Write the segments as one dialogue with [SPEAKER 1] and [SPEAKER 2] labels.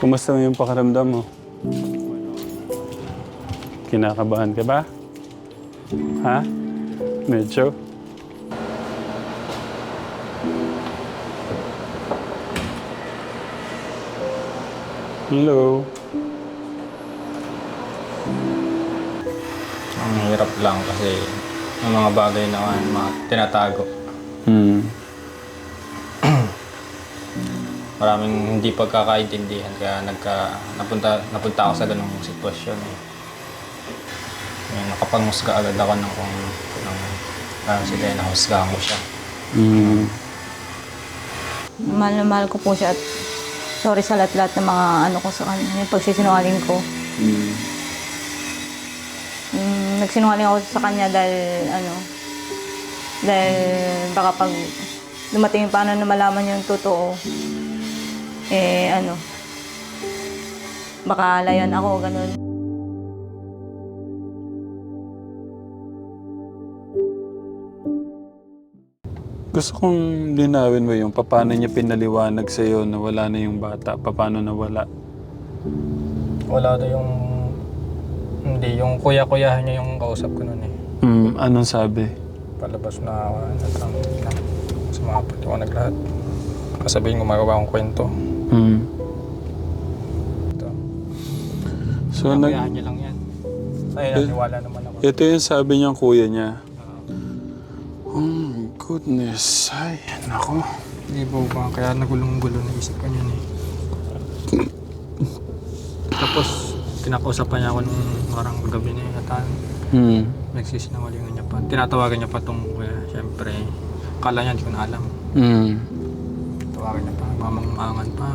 [SPEAKER 1] Kumusta yung pakiramdam mo? Kinakabahan ka ba? Ha? Medyo? Hello?
[SPEAKER 2] Ang hirap lang kasi yung mga bagay na mga tinatago.
[SPEAKER 1] Hmm.
[SPEAKER 2] Maraming hindi pagkakaintindihan kaya nagka, napunta, napunta ako sa ganong sitwasyon. Eh. Yung nakapangusga agad ako ng kung ng uh, sige, nahusgahan ko siya.
[SPEAKER 1] Hmm.
[SPEAKER 3] Mahal na mahal ko po siya at sorry sa lahat-lahat ng mga ano ko sa kanya, yung pagsisinungaling ko.
[SPEAKER 1] Hmm.
[SPEAKER 3] Mm, nagsinungaling ako sa kanya dahil ano, dahil baka pag dumating yung paano na malaman yung totoo, eh ano, baka layan ako, ganun.
[SPEAKER 1] Gusto kong linawin mo yung paano niya pinaliwanag sa'yo na wala na yung bata. Paano nawala.
[SPEAKER 2] Wala daw yung... Hindi, yung kuya-kuyahan niya yung kausap ko noon eh.
[SPEAKER 1] Hmm. Anong sabi?
[SPEAKER 2] Palabas na ako na na sa mga paliwanag lahat. Kasabihin ko magawa akong kwento.
[SPEAKER 1] Hmm.
[SPEAKER 2] Ito.
[SPEAKER 1] So, nag,
[SPEAKER 2] niya lang yan. Ay, naniwala naman ako.
[SPEAKER 1] ito yung sabi niyang kuya niya. Oh my goodness. Ay, nako.
[SPEAKER 2] Hindi po ba, kaya nagulong-gulo na isip ko niyan eh. Tapos, kinakausapan niya ako nung parang gabi na yata.
[SPEAKER 1] Hmm.
[SPEAKER 2] Nagsisinungalingan niya pa. Tinatawagan niya pa tong kuya. Siyempre, kala niya hindi ko na alam.
[SPEAKER 1] Hmm.
[SPEAKER 2] Tawagan niya pa, mamang-mangan pa.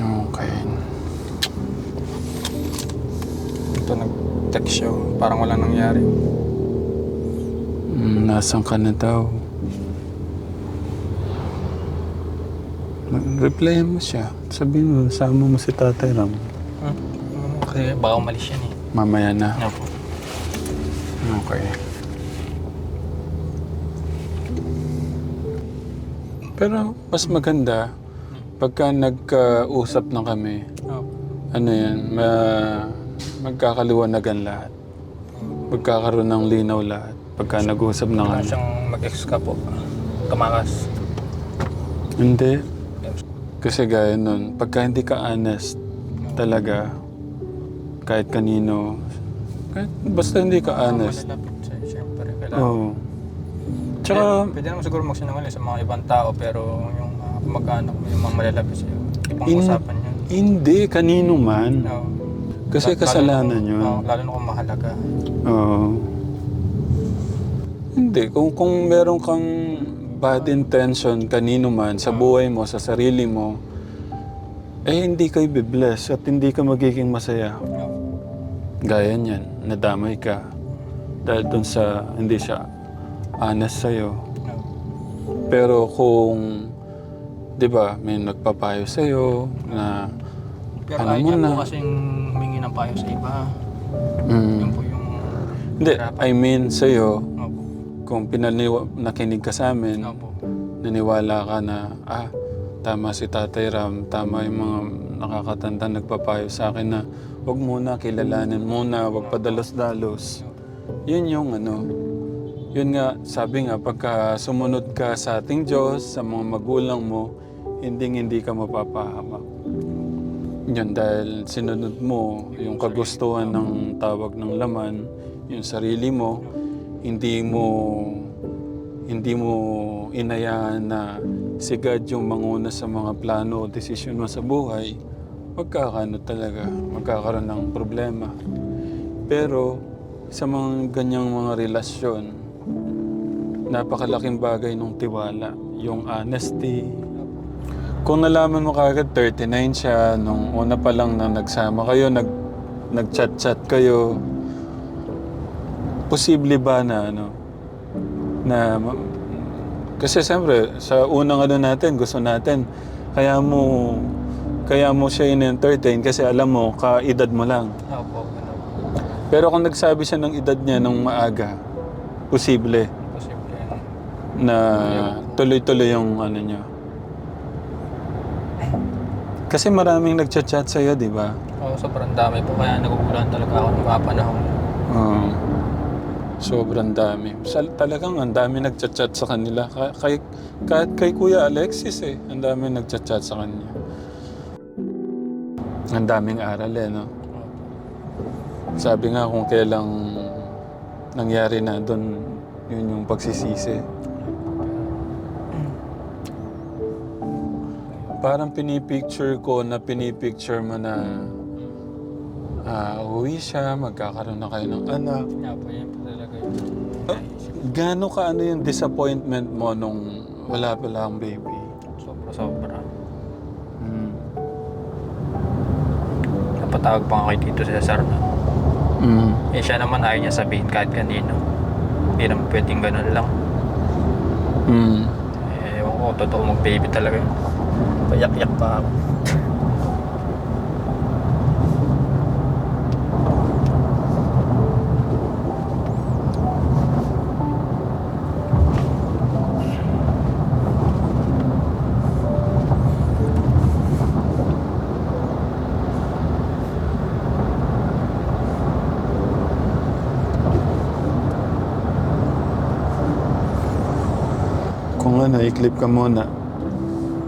[SPEAKER 1] Okay.
[SPEAKER 2] Ito nag-text siya, parang wala nangyari.
[SPEAKER 1] Hmm, nasan ka na daw? Reply mo siya. Sabihin mo, sama mo si Tatay Ram.
[SPEAKER 2] Hmm? Kasi baka umalis yan eh.
[SPEAKER 1] Mamaya na.
[SPEAKER 2] Nga po.
[SPEAKER 1] Okay. Pero mas maganda pagka nagkausap na kami, ano yan, ma magkakaliwanagan lahat. Magkakaroon ng linaw lahat. Pagka nag-usap na
[SPEAKER 2] Wala
[SPEAKER 1] kami.
[SPEAKER 2] siyang mag-ex ka po. Tumakas.
[SPEAKER 1] Hindi. Kasi gaya nun, pagka hindi ka honest talaga, kahit kanino, kahit basta hindi ka honest.
[SPEAKER 2] Malalapit sa'yo, siyempre. Kailangan.
[SPEAKER 1] Oo. Tsaka,
[SPEAKER 2] pwede, pwede naman siguro magsinungaling sa mga ibang tao, pero yung mga kamag-anak mo, yung mga malalapit sa'yo, ibang
[SPEAKER 1] In-
[SPEAKER 2] usapan yun.
[SPEAKER 1] hindi, kanino man.
[SPEAKER 2] No.
[SPEAKER 1] Kasi
[SPEAKER 2] Lalo-
[SPEAKER 1] kasalanan
[SPEAKER 2] lalo,
[SPEAKER 1] yun.
[SPEAKER 2] Oo, lalo na kung mahalaga.
[SPEAKER 1] Oo. Hindi, kung, kung meron kang bad intention kanino man sa buhay mo, sa sarili mo, eh hindi ka i-bless at hindi ka magiging masaya.
[SPEAKER 2] No.
[SPEAKER 1] Gaya niyan, nadamay ka. Dahil dun sa hindi siya honest sa'yo. Pero kung, di ba, may nagpapayo sa'yo na,
[SPEAKER 2] Pero
[SPEAKER 1] Ano
[SPEAKER 2] ayaw
[SPEAKER 1] mo
[SPEAKER 2] niya
[SPEAKER 1] na?
[SPEAKER 2] po kasing humingi ng payo sa iba.
[SPEAKER 1] mm,
[SPEAKER 2] Yun po yung...
[SPEAKER 1] hindi, I mean sa'yo,
[SPEAKER 2] Opo.
[SPEAKER 1] kung pinaniwa, nakinig ka sa amin,
[SPEAKER 2] Opo.
[SPEAKER 1] naniwala ka na, ah, tama si Tatay Ram, tama yung mga nakakatanda nagpapayo sa akin na wag muna, kilalanin muna, wag padalos-dalos. Yun yung ano, yun nga, sabi nga, pagka sumunod ka sa ating Diyos, sa mga magulang mo, hindi hindi ka mapapahamak. Yun dahil sinunod mo yung kagustuhan ng tawag ng laman, yung sarili mo, hindi mo hindi mo inayaan na si God yung manguna sa mga plano o desisyon mo sa buhay, magkakano talaga, magkakaroon ng problema. Pero sa mga ganyang mga relasyon, napakalaking bagay ng tiwala, yung honesty. Kung nalaman mo kagad 39 siya, nung una pa lang na nagsama kayo, nag, nag-chat-chat kayo, posible ba na ano, na kasi siyempre sa unang ano natin gusto natin kaya mo kaya mo siya in-entertain kasi alam mo ka-edad mo lang
[SPEAKER 2] Opo.
[SPEAKER 1] Pero kung nagsabi siya ng edad niya nung maaga posible
[SPEAKER 2] Posible.
[SPEAKER 1] na tuloy-tuloy yung ano niya Kasi maraming nagchat-chat sa'yo, di ba?
[SPEAKER 2] Oo, sobrang dami po. Kaya nagugulan talaga ako ng mga panahon.
[SPEAKER 1] Oo. sobrang dami. Sa, talagang ang dami nagchat-chat sa kanila. Ka- Kay, kahit kay Kuya Alexis eh, ang dami nagchat-chat sa kanya. Ang daming aral eh, no? Sabi nga kung kailang nangyari na doon, yun yung pagsisisi. Parang pinipicture ko na pinipicture mo na ah, uwi siya, magkakaroon na kayo ng anak.
[SPEAKER 2] Kaya po, yun po talaga yun.
[SPEAKER 1] Gaano ka ano yung disappointment mo nung wala pa lang baby?
[SPEAKER 2] Sobra-sobra.
[SPEAKER 1] Mm.
[SPEAKER 2] Napatawag pa nga kay Tito Cesar na.
[SPEAKER 1] Mm.
[SPEAKER 2] Eh siya naman ayaw niya sabihin kahit kanino. Hindi naman pwedeng ganun lang.
[SPEAKER 1] Mm.
[SPEAKER 2] Eh, ewan ko, totoo mag-baby talaga yun. Payak-yak pa ako.
[SPEAKER 1] Kung ano, ka muna.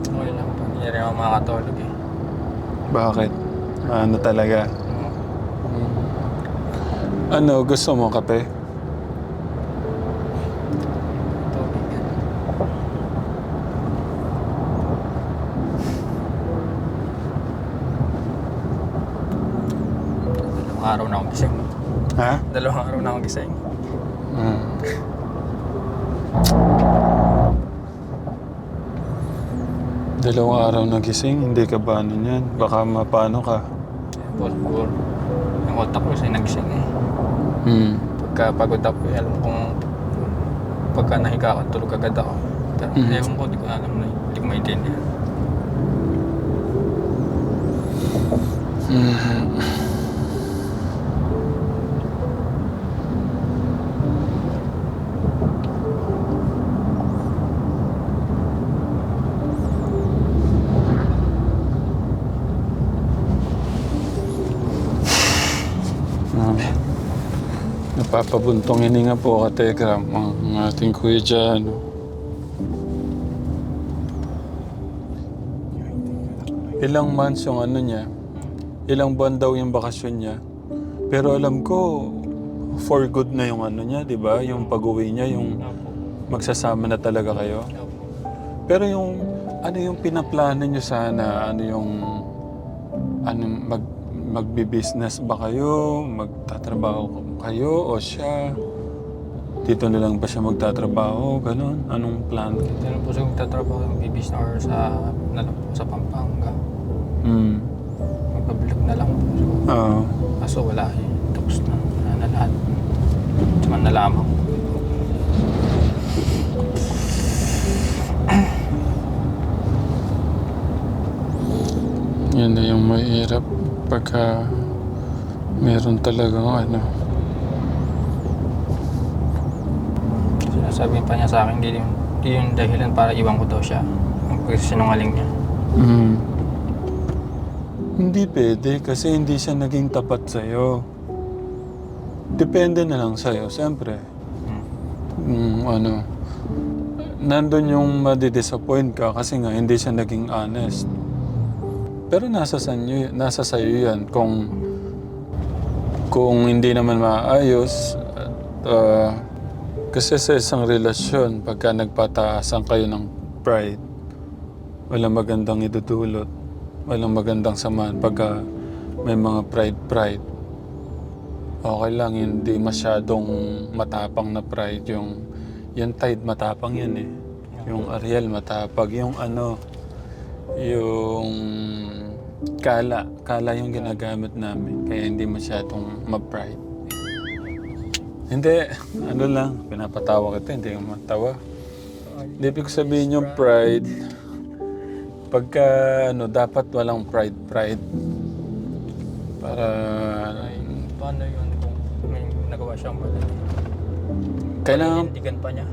[SPEAKER 2] Okay lang. Hindi rin ako makakatulog eh.
[SPEAKER 1] Bakit? Ano talaga? Ano, gusto mo kape?
[SPEAKER 2] Dalawang araw na akong gising.
[SPEAKER 1] Ha?
[SPEAKER 2] Dalawang araw na akong gising.
[SPEAKER 1] Mm. Dalawang araw na gising, hindi ka ba ano yan? Baka mapano ka?
[SPEAKER 2] Siguro. Yung utak ko kasi nagising eh.
[SPEAKER 1] Mm.
[SPEAKER 2] Pagka pagod ako, eh, alam kong pagka nahiga ako, tulog agad ako. Pero
[SPEAKER 1] Mhm.
[SPEAKER 2] ewan ko, di ko alam na, hindi ko maintindihan.
[SPEAKER 1] Mhm. Ah, Napapabuntong hininga po ka, Tegram, ang ang ating kuya dyan. Ilang months yung ano niya, ilang buwan daw yung bakasyon niya. Pero alam ko, for good na yung ano niya, di ba? Yung pag-uwi niya, yung magsasama na talaga kayo. Pero yung, ano yung pinaplano niyo sana? Ano yung, ano, mag, magbi-business ba kayo? Magtatrabaho kayo? O siya? Dito na lang ba siya magtatrabaho? Ganon? Anong plan?
[SPEAKER 2] Ito na po siya magtatrabaho yung bibis na or sa, na lang po sa Pampanga.
[SPEAKER 1] Hmm.
[SPEAKER 2] Magpablog na lang po siguro.
[SPEAKER 1] Oo.
[SPEAKER 2] Kaso wala eh. Tapos na. Wala na lahat. Tama na lamang.
[SPEAKER 1] Yan na yung mahirap pagka meron talagang ano.
[SPEAKER 2] Sinasabi pa niya sa akin, hindi yung, hindi yung dahilan para iwan ko daw siya. Ang pagsinungaling niya.
[SPEAKER 1] Mm. Hindi pwede kasi hindi siya naging tapat sa'yo. Depende na lang sa'yo, siyempre.
[SPEAKER 2] Hmm.
[SPEAKER 1] Mm, ano, nandun yung madidisappoint ka kasi nga hindi siya naging honest. Pero nasa sanyo, nasa sa'yo yan kung kung hindi naman maayos uh, kasi sa isang relasyon pagka nagpataasan kayo ng pride walang magandang idudulot walang magandang samahan. Pagka may mga pride pride okay lang hindi masyadong matapang na pride yung yung tide matapang yan eh. Yung Ariel matapag yung ano yung kala kala yung ginagamit namin kaya hindi masyadong ma-pride hindi ano lang pinapatawa kita hindi ka matawa hindi ibig sabihin yung pride pagka ano dapat walang pride pride para
[SPEAKER 2] paano yun kung may nagawa siyang mali?
[SPEAKER 1] kailangan
[SPEAKER 2] Panindigan pa niya.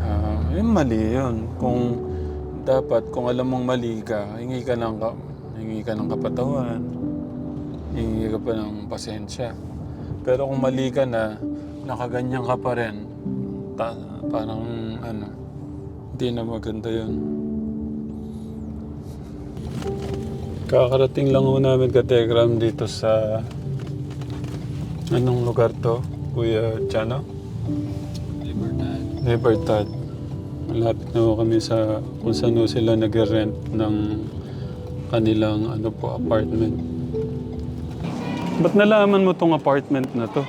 [SPEAKER 1] Ah, yun mali yun. Kung dapat kung alam mong mali ka, hingi ka ng, ka, hingi ka ng kapatawan, hingi ka pa ng pasensya. Pero kung mali ka na, nakaganyan ka pa rin, ta, parang ano, hindi na maganda yun. Kakarating lang ho namin ka Telegram dito sa anong lugar to, Kuya Chano?
[SPEAKER 4] Libertad.
[SPEAKER 1] Libertad. Malapit na ho kami sa kung saan ho sila nag-rent ng kanilang ano po, apartment. Ba't nalaman mo tong apartment na to?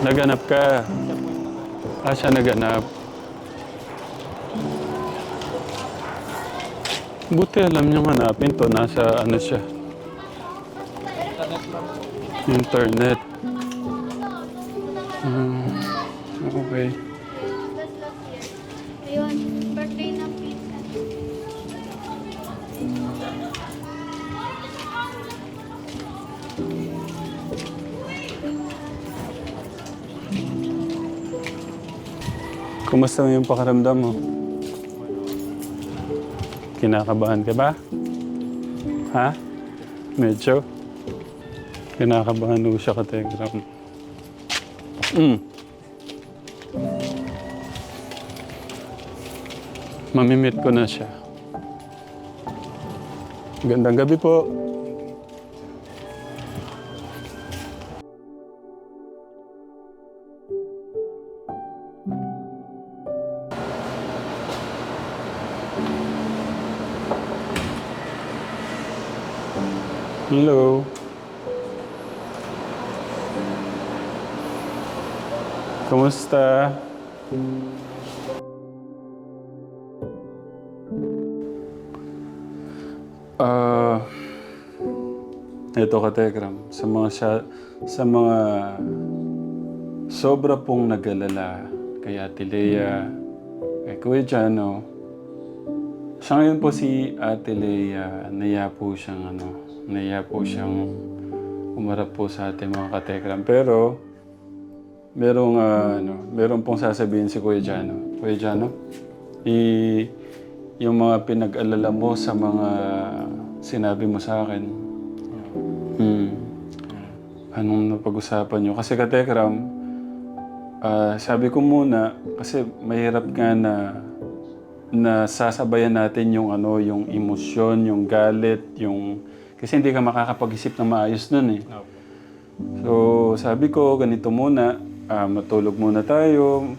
[SPEAKER 1] Naganap ka. Ah, siya naganap. Buti alam niyo hanapin to. Nasa ano siya. Internet. Hmm. Okay.
[SPEAKER 5] Ayun,
[SPEAKER 1] Kumusta yung pakaramdam mo? Kinakabahan ka ba? Ha? Medyo? Kinakabahan mo siya ka Telegram. Mm. Mamimit ko na siya. Gandang gabi po. Hello. Kumusta? Ah, ito ka Telegram. Sa mga siya, sa mga sobra pong nag-alala kay Ate Lea, kay Kuya Jano, sa ngayon po si Ate Lea, naya po siyang ano, naya po siyang umarap po sa ating mga katekram. Pero, merong, ah, ano, merong pong sasabihin si Kuya Jano. Kuya Jano, i, yung mga pinag-alala mo sa mga sinabi mo sa akin, hmm, anong napag-usapan nyo? Kasi katekram, ah, sabi ko muna, kasi mahirap nga na na sasabayan natin yung ano, yung emosyon, yung galit, yung kasi hindi ka makakapag-isip na maayos nun eh. So, sabi ko, ganito muna, ah, matulog muna tayo.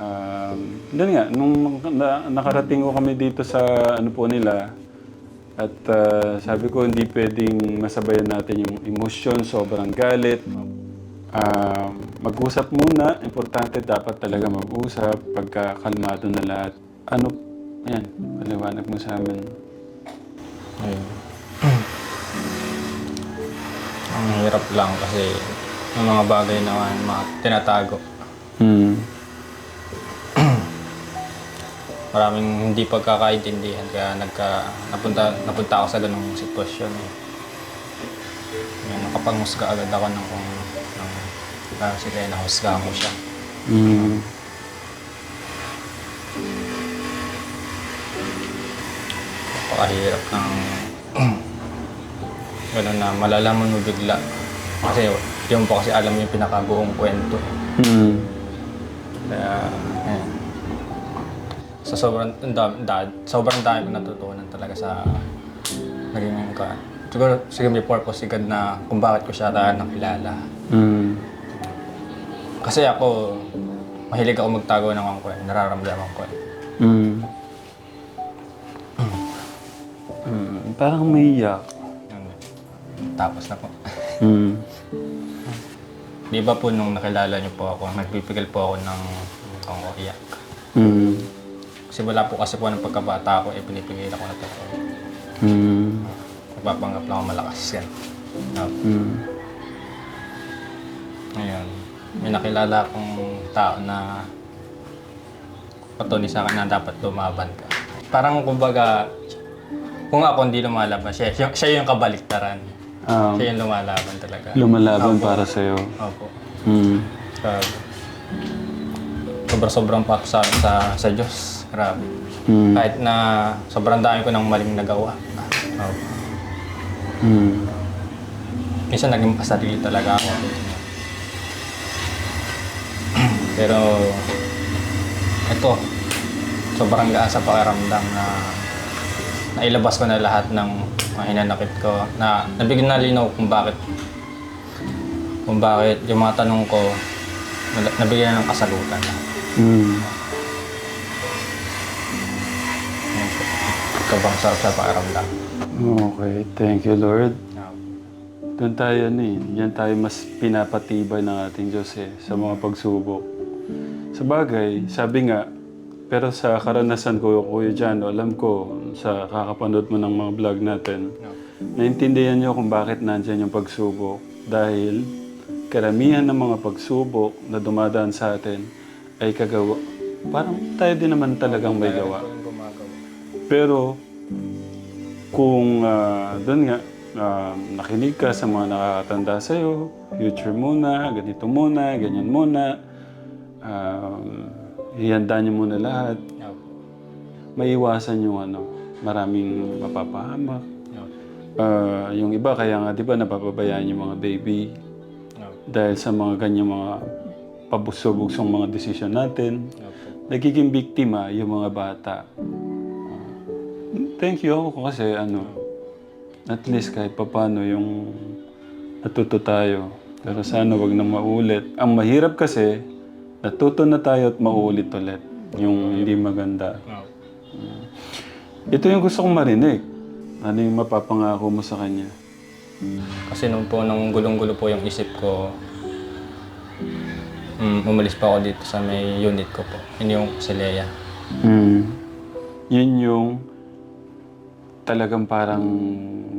[SPEAKER 1] Um, doon nga, nung na, nakarating ko kami dito sa ano po nila, at ah, sabi ko, hindi pwedeng masabayan natin yung emosyon, sobrang galit. Um, mag-usap muna, importante dapat talaga mag-usap pagka kalmado na lahat. Ano, yan, paliwanag mo sa amin.
[SPEAKER 4] Ayun. Ang hirap lang kasi yung mga bagay na mga tinatago.
[SPEAKER 1] Hmm.
[SPEAKER 4] Maraming hindi pagkakaintindihan kaya nagka, napunta, napunta ako sa ganung sitwasyon. Eh. Yung nakapangusga agad ako ng kung ng, parang si Lena, husgahan ko siya.
[SPEAKER 1] Hmm.
[SPEAKER 4] Napakahirap ng gano'n na malalaman mo bigla. Kasi yung po kasi alam yung pinakabuong kwento.
[SPEAKER 1] Hmm.
[SPEAKER 4] Kaya. Sa sobrang dami, da, sobrang dami ko natutunan talaga sa naging ka. Siguro, siguro may purpose si God na kung bakit ko siya dahil nakilala.
[SPEAKER 1] Hmm.
[SPEAKER 4] Kasi ako, mahilig ako magtago ng mga kwento, nararamdaman ko.
[SPEAKER 1] Hmm. Hmm. Parang may iyak.
[SPEAKER 4] Tapos na po.
[SPEAKER 1] Hmm.
[SPEAKER 4] Di ba po nung nakilala niyo po ako, nagpipigil po ako ng ng iyak.
[SPEAKER 1] Hmm.
[SPEAKER 4] Kasi wala po kasi po ng pagkabata ko, eh pinipigil ako na to.
[SPEAKER 1] Hmm.
[SPEAKER 4] Nagpapanggap lang ako malakas yan. Uh,
[SPEAKER 1] Hmm.
[SPEAKER 4] ngayon, may nakilala akong tao na patuloy sa akin na dapat lumaban ka. Parang kumbaga, kung ako hindi lumalaban, siya, siya, siya yung kabaliktaran.
[SPEAKER 1] Um,
[SPEAKER 4] Siya yung lumalaban talaga.
[SPEAKER 1] lumalaban para sa'yo.
[SPEAKER 4] Opo.
[SPEAKER 1] Hmm.
[SPEAKER 4] Grabe. Sobra-sobrang pa sa, sa, sa Diyos. Grabe.
[SPEAKER 1] Mm.
[SPEAKER 4] Kahit na sobrang dami ko ng maling nagawa. Opo.
[SPEAKER 1] Mm.
[SPEAKER 4] Minsan naging pasarili talaga ako. Pero ito, sobrang gaan sa pakiramdam na nailabas ko na lahat ng mga hinanakit ko. Na nabigyan na linaw kung bakit kung bakit yung mga tanong ko nab- nabigyan na ng kasagutan.
[SPEAKER 1] Mm.
[SPEAKER 4] Sobrang sarap sa pakiramdam.
[SPEAKER 1] Okay, thank you Lord. Doon tayo ano eh, yan tayo mas pinapatibay ng ating Diyos eh, sa mga pagsubok. Sa bagay, sabi nga, pero sa karanasan ko, Kuya Jan, alam ko, sa kakapanood mo ng mga vlog natin, naintindihan niyo kung bakit nandyan yung pagsubok. Dahil karamihan ng mga pagsubok na dumadaan sa atin ay kagawa. Parang tayo din naman talagang may gawa. Pero kung uh, doon nga, ah, nakinig ka sa mga nakakatanda sa'yo, future muna, ganito muna, ganyan muna, um, ihanda niyo muna lahat, maiwasan yung ano, maraming mapapahamak. Ah, yung iba, kaya nga, di ba, napapabayaan yung mga baby dahil sa mga ganyan mga pabuso-bugsong mga desisyon natin. Nagiging biktima yung mga bata. Thank you ako kasi ano, at least kahit papano yung natuto tayo. Pero sana wag na maulit. Ang mahirap kasi, natuto na tayo at maulit ulit. Yung hindi maganda. Ito yung gusto kong marinig. Ano yung mapapangako mo sa kanya?
[SPEAKER 4] Kasi nung po, nung gulong-gulo po yung isip ko, mm, umalis pa ako dito sa may unit ko po. Yun yung si Leia.
[SPEAKER 1] Mm. Yun yung talagang parang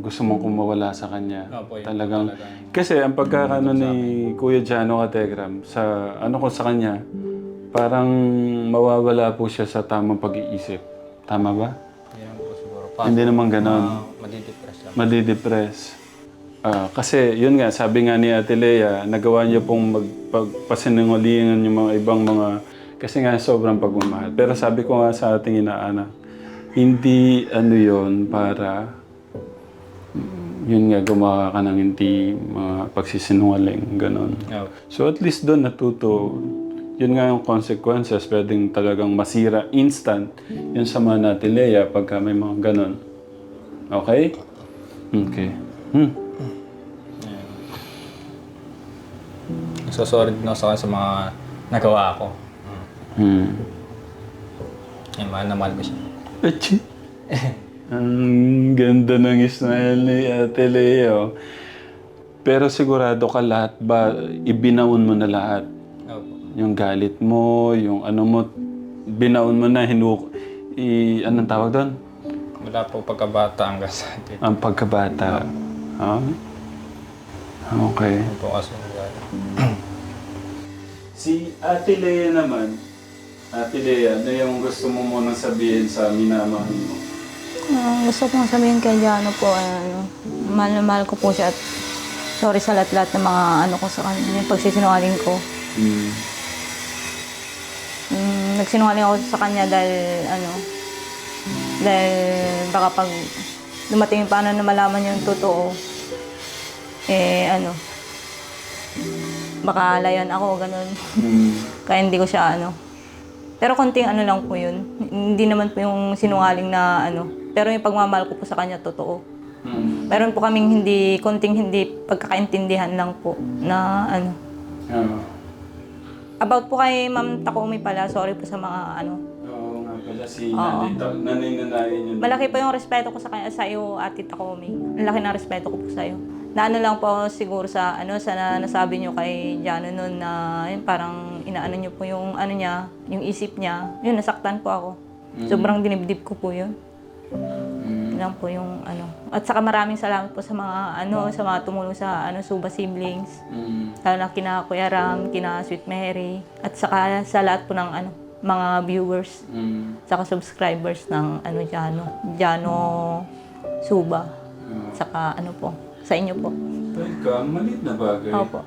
[SPEAKER 1] gusto mong kumawala sa kanya.
[SPEAKER 4] Opo, yun
[SPEAKER 1] talagang,
[SPEAKER 4] talagang-
[SPEAKER 1] kasi ang pagkakano ni Kuya Jano Kategram, sa ano ko sa kanya, parang mawawala po siya sa tamang pag-iisip. Tama ba?
[SPEAKER 4] Siguro.
[SPEAKER 1] Hindi naman ganon.
[SPEAKER 4] Uh, madidepress lang.
[SPEAKER 1] Madidepress. Ah, kasi yun nga, sabi nga ni Ate Lea, nagawa niya pong magpasinungalingan yung mga ibang mga, kasi nga sobrang pagmamahal. Pero sabi ko nga sa ating inaanak, hindi ano yon para yun nga gumawa ka ng hindi mga pagsisinungaling, ganon.
[SPEAKER 4] Yeah.
[SPEAKER 1] So at least doon natuto, yun nga yung consequences, pwedeng talagang masira instant yun sa mga natin Lea pagka may mga ganon. Okay? Okay. Hmm.
[SPEAKER 4] Nagsosorry din ako sa kanya sa mga nagawa ko.
[SPEAKER 1] Hmm.
[SPEAKER 4] Yan, mahal na mahal ko siya.
[SPEAKER 1] Achi. Ang ganda ng smile ni Ate Leo. Pero sigurado ka lahat ba, ibinaon mo na lahat? Yung galit mo, yung ano mo, binaon mo na, hinu... I, anong tawag doon?
[SPEAKER 4] Mula po pagkabata hanggang sa dito.
[SPEAKER 1] Ang pagkabata. Ha? Okay.
[SPEAKER 4] Yun po kasi.
[SPEAKER 1] Si Ate Lea naman, Ate Lea, ano yung gusto mo munang sabihin sa minamahal mo?
[SPEAKER 3] Ah, gusto kong sabihin kay Jano po, ano, mahal na mahal ko po siya at sorry sa lahat-lahat ng mga ano ko sa kanya, yung pagsisinungaling ko. Mm, nagsinungaling ako sa kanya dahil ano, dahil baka pag dumating paano na malaman yung totoo, eh ano, baka layan ako, ganun.
[SPEAKER 1] Hmm.
[SPEAKER 3] Kaya hindi ko siya ano. Pero konting ano lang po yun. Hindi naman po yung sinungaling na ano. Pero yung pagmamahal ko po sa kanya, totoo.
[SPEAKER 1] Hmm.
[SPEAKER 3] Meron po kaming hindi, konting hindi pagkakaintindihan lang po na ano.
[SPEAKER 1] Ah.
[SPEAKER 3] About po kay Ma'am Takumi pala, sorry po sa mga ano.
[SPEAKER 1] Oo nga pala si
[SPEAKER 3] Oo.
[SPEAKER 1] nanay, ta- nanay yun.
[SPEAKER 3] Malaki po yung respeto ko sa kanya sa iyo, Ate Takumi. Ang laki ng respeto ko po sa iyo. Na ano lang po siguro sa ano sa na, nasabi niyo kay Jano noon na yun, parang inaano niyo po yung ano niya, yung isip niya. Yun nasaktan po ako. Sobrang dinibdib ko po yun. Yun lang po yung ano. At saka maraming salamat po sa mga ano sa mga tumulong sa ano Suba siblings.
[SPEAKER 1] Hmm.
[SPEAKER 3] Lalo na kina Kuya Ram, kina Sweet Mary, at saka sa lahat po ng ano, mga viewers,
[SPEAKER 1] Hmm.
[SPEAKER 3] saka subscribers ng ano Jano, Jano Suba.
[SPEAKER 1] Ah.
[SPEAKER 3] Saka ano po, sa inyo po.
[SPEAKER 1] Teka, maliit na bagay.
[SPEAKER 3] Opo.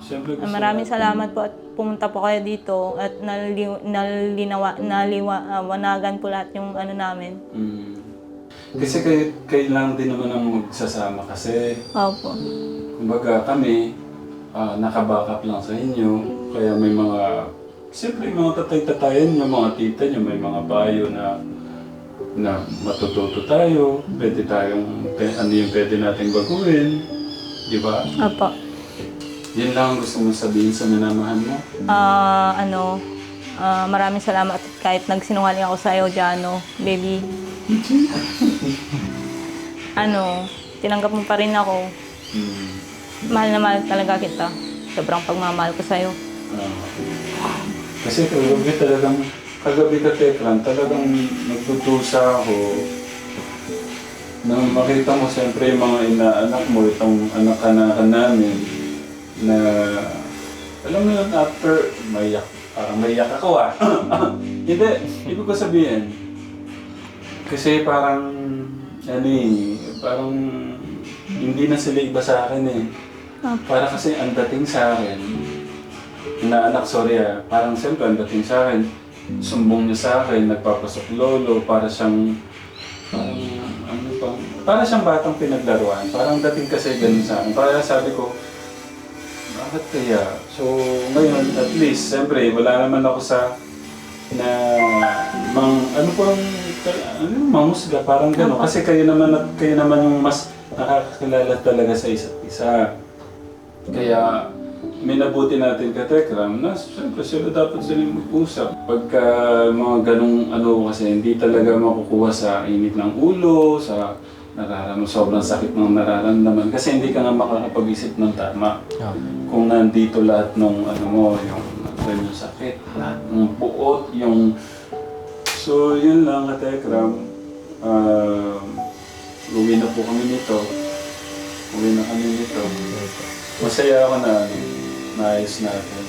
[SPEAKER 1] Siyempre gusto
[SPEAKER 3] Maraming salamat po at pumunta po kayo dito at nali, nalinawa, naliwanagan po lahat yung ano namin.
[SPEAKER 1] Mm. Kasi kayo, lang din naman ang magsasama kasi
[SPEAKER 3] Opo.
[SPEAKER 1] kumbaga kami ah, nakabackup lang sa inyo kaya may mga siyempre yung mga tatay-tatayan nyo, mga tita nyo, may mga payo na na matututo tayo, pwede tayong, pe- ano yung pwede nating baguhin, di ba?
[SPEAKER 3] Opo.
[SPEAKER 1] Yan lang ang gusto mong sabihin sa minamahal mo.
[SPEAKER 3] Ah, ano, ah, maraming salamat at kahit nagsinungaling ako sa iyo, Jano, baby. ano, tinanggap mo pa rin ako.
[SPEAKER 1] Mm.
[SPEAKER 3] Mahal na mahal talaga kita. Sobrang pagmamahal ko sa iyo.
[SPEAKER 1] Ah. kasi kagabi talagang, kagabi ka Teklan, talagang nagtutusa ako nang makita mo siyempre yung mga inaanak mo, itong anak-anakan namin, na alam mo yun, after, mayak, parang mayak ako ah. Hindi, ibig ko sabihin, kasi parang, ano eh, parang hindi na sila iba sa akin eh. Para kasi ang dating sa akin, inaanak, sorry ah, parang siyempre ang dating sa akin, sumbong niya sa akin, nagpapasok lolo, para siyang, parang, ano pa, para siyang batang pinaglaruan. Parang dating kasi ganun sa akin. Para sabi ko, bakit kaya? So, ngayon, at least, siyempre, wala naman ako sa, na, mang, ano po ang, ano, mamusga, parang gano'n. Kasi kayo naman, at kayo naman yung mas nakakakilala talaga sa isa't isa. Kaya, minabuti natin ka Tekram na siyempre sila dapat sila mag-usap. Pagka mga ganong ano kasi hindi talaga makukuha sa init ng ulo, sa nararamdaman, sobrang sakit ng nararamdaman kasi hindi ka nga makakapag-isip ng tama. Kung nandito lahat ng ano mo, yung, yung sakit, lahat ng buot, yung... So, yun lang ka Tekram. Um, uwi na po kami nito. Uwi na kami nito. Masaya ako na naayos natin.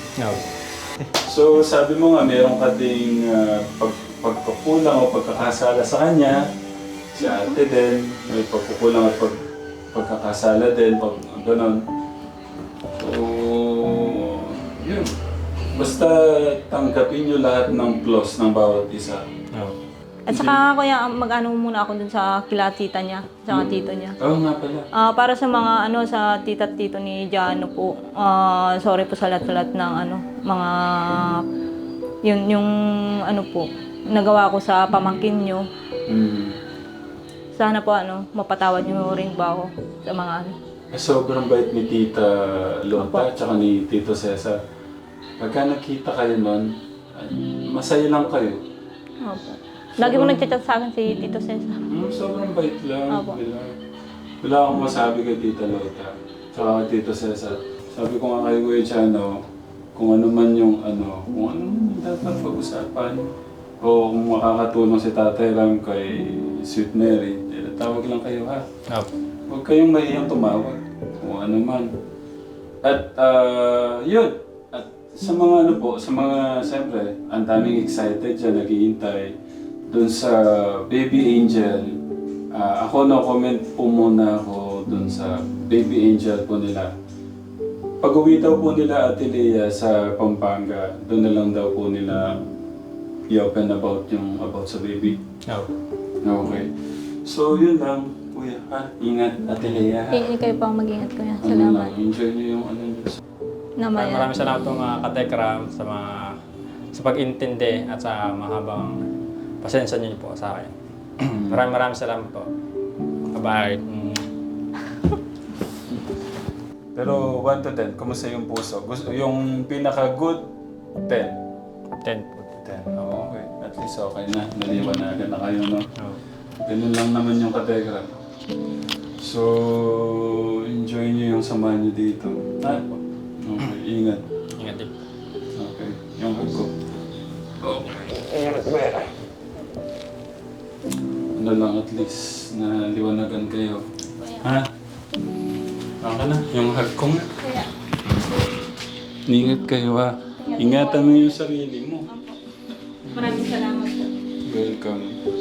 [SPEAKER 1] So sabi mo nga, meron ka ding ah, pag, pagkukulang o pagkakasala sa kanya. Si ate din, may pagkukulang at pag, pagkakasala din, pag ganon. So. Basta tanggapin nyo lahat ng plus ng bawat isa.
[SPEAKER 4] Oh.
[SPEAKER 3] At saka kuya, mag-ano muna ako dun sa kila tita niya, sa tito niya.
[SPEAKER 1] Oo nga pala.
[SPEAKER 3] Ah, para sa mga ano sa tita at tito ni Jano po. ah, sorry po sa lahat-lahat ng ano, mga yun yung ano po nagawa ko sa pamangkin nyo.
[SPEAKER 1] Mm.
[SPEAKER 3] Sana po ano, mapatawad nyo rin ba ako sa mga ano.
[SPEAKER 1] Eh, Sobrang bait ni Tita Lota at ni Tito Cesar. Pagka nakita kayo nun, ay, masaya lang kayo.
[SPEAKER 3] Opo. Lagi mo nagchat sa akin si Tito Cesar.
[SPEAKER 1] Hmm, sobrang bait lang.
[SPEAKER 3] Opo.
[SPEAKER 1] Wala, wala akong masabi kay Tita Lota. Tsaka kay Tito Cesar. Sabi ko nga kay Kuya Chano, kung ano man yung ano, kung ano man yung dapat pag-usapan. O kung makakatulong si Tatay Ram kay Sweet Mary, eh, tawag lang kayo ha.
[SPEAKER 4] Oh.
[SPEAKER 1] Huwag kayong mahiyang tumawag. Kung ano man. At ah, yun. Sa mga ano po, sa mga, siyempre, ang daming excited dyan, naghihintay. Doon sa Baby Angel, ah, ako no comment po muna ako doon sa Baby Angel po nila. Pag uwi daw po nila Ate Lea sa Pampanga, doon na lang daw po nila i-open about yung about sa baby.
[SPEAKER 4] Oh.
[SPEAKER 1] Okay. So, yun lang. Kuya, ha? Ingat, Ate Lea. ha?
[SPEAKER 3] Eh, kayo pa ang mag-ingat kuya.
[SPEAKER 1] Ano
[SPEAKER 3] Salamat.
[SPEAKER 1] lang, enjoy niyo yung ano.
[SPEAKER 3] Naman.
[SPEAKER 4] Maraming salamat po mga katekram sa mga sa pag-intindi at sa mahabang pasensya niyo po sa akin. maraming maraming salamat po. Bye-bye. Mm.
[SPEAKER 1] Pero 1 to 10, kumusta yung puso? Gusto, yung pinaka-good, 10.
[SPEAKER 4] Ten po.
[SPEAKER 1] 10. Oh, okay. At least okay na. Naliwanagan na kayo, no?
[SPEAKER 4] Oh.
[SPEAKER 1] Ganun lang naman yung kategram. So, enjoy niyo yung samahan niyo dito. Ha? Okay, ingat.
[SPEAKER 4] Ingat din.
[SPEAKER 1] Okay, yung hug ko. Okay. Ano lang at least na liwanagan kayo. Ha? Okay na, yung hug ko nga.
[SPEAKER 3] Kuya.
[SPEAKER 1] Ingat kayo ha. Ingatan mo yung sarili mo.
[SPEAKER 3] Maraming salamat.
[SPEAKER 1] Welcome.